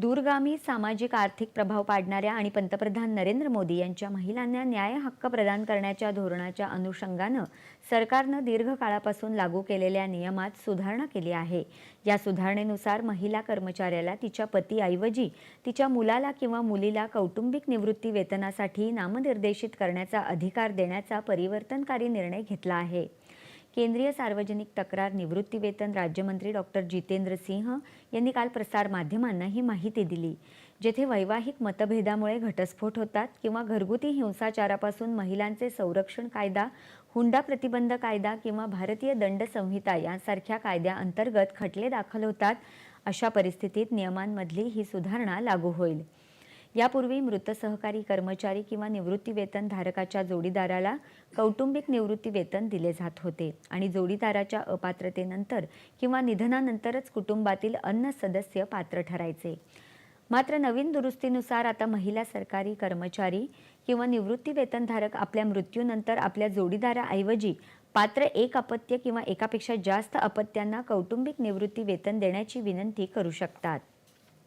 दूरगामी सामाजिक आर्थिक प्रभाव पाडणाऱ्या आणि पंतप्रधान नरेंद्र मोदी यांच्या महिलांना न्याय हक्क प्रदान करण्याच्या धोरणाच्या अनुषंगानं सरकारनं दीर्घकाळापासून लागू केलेल्या नियमात सुधारणा केली आहे. या सुधारणेनुसार महिला कर्मचाऱ्याला तिच्या पतीऐवजी तिच्या मुलाला किंवा मुलीला कौटुंबिक निवृत्ती वेतनासाठी नामनिर्देशित करण्याचा अधिकार देण्याचा परिवर्तनकारी निर्णय घेतला आहे. केंद्रीय सार्वजनिक तक्रार निवृत्तीवेतन राज्यमंत्री डॉक्टर जितेंद्र सिंह यांनी काल प्रसारमाध्यमांना ही माहिती दिली जेथे वैवाहिक मतभेदामुळे घटस्फोट होतात किंवा घरगुती हिंसाचारापासून महिलांचे संरक्षण कायदा हुंडा प्रतिबंध कायदा किंवा भारतीय दंड संहिता यांसारख्या कायद्याअंतर्गत खटले दाखल होतात अशा परिस्थितीत नियमांमधली ही सुधारणा लागू होईल. यापूर्वी मृत सहकारी कर्मचारी किंवा निवृत्तीवेतन धारकाच्या जोडीदाराला कौटुंबिक निवृत्तीवेतन दिले जात होते. आणि जोडीदाराच्या अपात्रतेनंतर किंवा निधनानंतरच कुटुंबातील अन्य सदस्य पात्र ठरायचे. मात्र नवीन दुरुस्तीनुसार आता महिला सरकारी कर्मचारी किंवा निवृत्तीवेतनधारक आपल्या मृत्यूनंतर आपल्या जोडीदाराऐवजी पात्र एक अपत्य किंवा एकापेक्षा जास्त अपत्यांना कौटुंबिक निवृत्ती वेतन देण्याची विनंती करू शकतात.